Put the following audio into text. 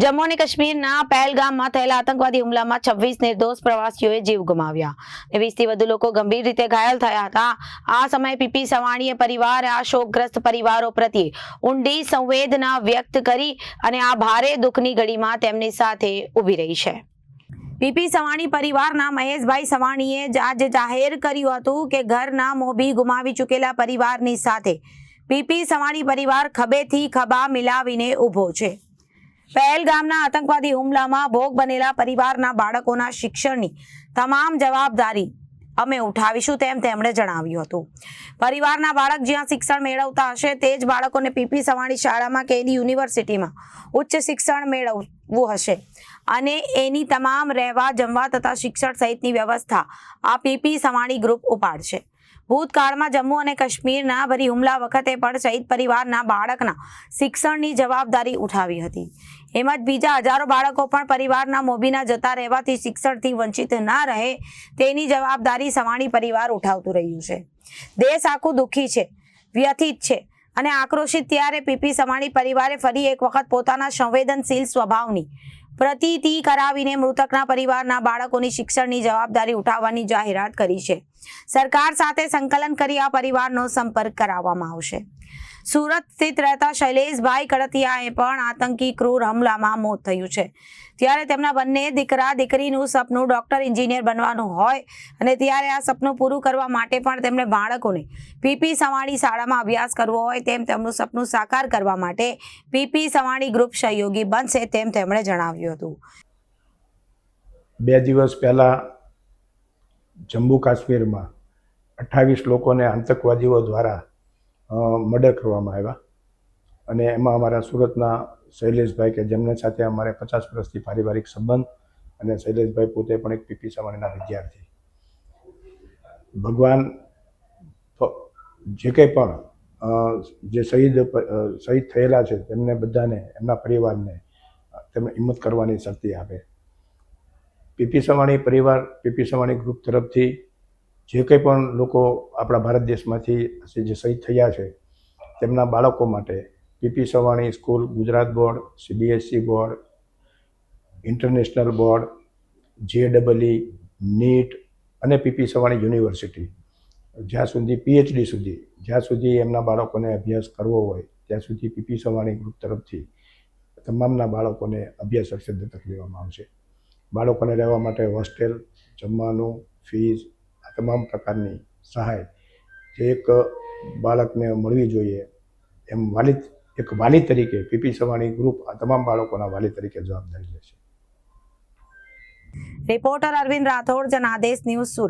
જમ્મુ અને કાશ્મીરના પહેલગામમાં થયેલા આતંકવાદી હુમલામાં છવ્વીસ નિર્દોષ પ્રવાસીઓએ જીવ ગુમાવ્યા. વીસથી વધુ લોકો ગંભીર રીતે ઘાયલ થયા હતા. આ સમયે પીપી સવાણીએ પરિવાર, આ શોકગ્રસ્ત પરિવારો પ્રત્યે ઊંડી સંવેદના વ્યક્ત કરી અને આ ભારે દુઃખની ઘડીમાં તેમની સાથે ઊભી રહી છે. પીપી સવાણી પરિવારના મહેશભાઈ સવાણીએ આજે જાહેર કર્યું હતું કે ઘરના મોભી ગુમાવી ચૂકેલા પરિવારની સાથે પીપી સવાણી પરિવાર ખભેથી ખભા મિલાવીને ઊભો છે. પહેલગામના આતંકવાદી હુમલામાં ભોગ બનેલા પરિવારના બાળકોના શિક્ષણની તમામ જવાબદારી અમે ઉઠાવીશું તેમ તેમણે જણાવ્યું હતું. પરિવારના બાળક જ્યાં શિક્ષણ મેળવતા હશે તે જ બાળકોને પીપી સવાણી શાળામાં કે એની યુનિવર્સિટીમાં ઉચ્ચ શિક્ષણ મેળવવું હશે. અને એની તમામ રહેવા જમવા તથા શિક્ષણ સહિતની વ્યવસ્થા આ પીપી સવાણી ગ્રુપ ઉપાડશે. ભૂતકાળમાં જમ્મુ અને કાશ્મીરના ભરી હુમલા વખતે પણ શહીદ પરિવારના બાળકના શિક્ષણની જવાબદારી ઉઠાવી હતી. એમ જ બીજા હજારો બાળકો પણ પરિવારના મોભીના જતા રહેવાથી શિક્ષણથી વંચિત ના રહે તેની જવાબદારી સવાણી પરિવાર ઉઠાવતું રહ્યું છે. દેશ આખું દુઃખી છે, વ્યથિત છે અને આક્રોશિત ત્યારે પીપી સવાણી પરિવારે ફરી એક વખત પોતાના સંવેદનશીલ સ્વભાવની પ્રતીતિ કરાવીને મૃતકના પરિવારના બાળકોની શિક્ષણની જવાબદારી ઉઠાવવાની જાહેરાત કરી છે. સરકાર સાથે સંકલન કરી આ પરિવારનો સંપર્ક કરાવવામાં આવશે. સુરત સ્થિત રહેતા શૈલેષભાઈ કડતિયાએ પણ આતંકી ક્રૂર હમલામાં મોત થયું છે. ત્યારે તેમના બંને દીકરા, દીકરીનું સપનું ડોક્ટર એન્જિનિયર બનવાનું હોય અને ત્યારે આ સપનું પૂરું કરવા માટે પણ તેમણે બાળકોને પીપી સવાણી શાળામાં અભ્યાસ કરવો હોય તેમ તેમનું સપનું સાકાર કરવા માટે પીપી સવાણી ગ્રુપ સહયોગી બનશે તેમ તેમણે જણાવ્યું હતું. બે દિવસ પહેલાં જમ્મુ કાશ્મીરમાં અઠ્ઠાવીસ લોકોને આતંકવાદીઓ દ્વારા મર્ડર કરવામાં આવ્યા. અને એમાં અમારા સુરતના શૈલેષભાઈ કે જેમને સાથે અમારે પચાસ વર્ષથી પારિવારિક સંબંધ અને શૈલેષભાઈ પોતે પણ એક પીપી સવાણીના વિદ્યાર્થી. ભગવાન જે કંઈ પણ જે શહીદ શહીદ થયેલા છે તેમને બધાને, એમના પરિવારને તેમને હિંમત કરવાની શક્તિ આપે. પીપી સવાણી પરિવાર, પીપી સવાણી ગ્રુપ તરફથી જે કંઈ પણ લોકો આપણા ભારત દેશમાંથી જે શહીદ થયા છે, તેમના બાળકો માટે PP Savani school, Gujarat board CBSE board, international board, J double E NEET અને પીપી સવાણી યુનિવર્સિટી. જ્યાં સુધી પીએચડી સુધી, જ્યાં સુધી એમના બાળકોને અભ્યાસ કરવો હોય, ત્યાં સુધી પીપી સવાણી ગ્રુપ તરફથી તમામના બાળકોને અભ્યાસ અક્ષર દત્તક લેવામાં આવશે. બાળકોને રહેવા માટે હોસ્ટેલ, જમવાનું, ફીસ તમામ પ્રકારની સહાય જે એક બાળકને મળવી જોઈએ. એમ વાલી એક વાલી તરીકે પીપી સવાણી ગ્રુપ આ તમામ બાળકોના વાલી તરીકે જવાબદારી લે છે રિપોર્ટર અરવિંદ રાઠોડ, જનાદેશ ન્યૂઝ સુરત.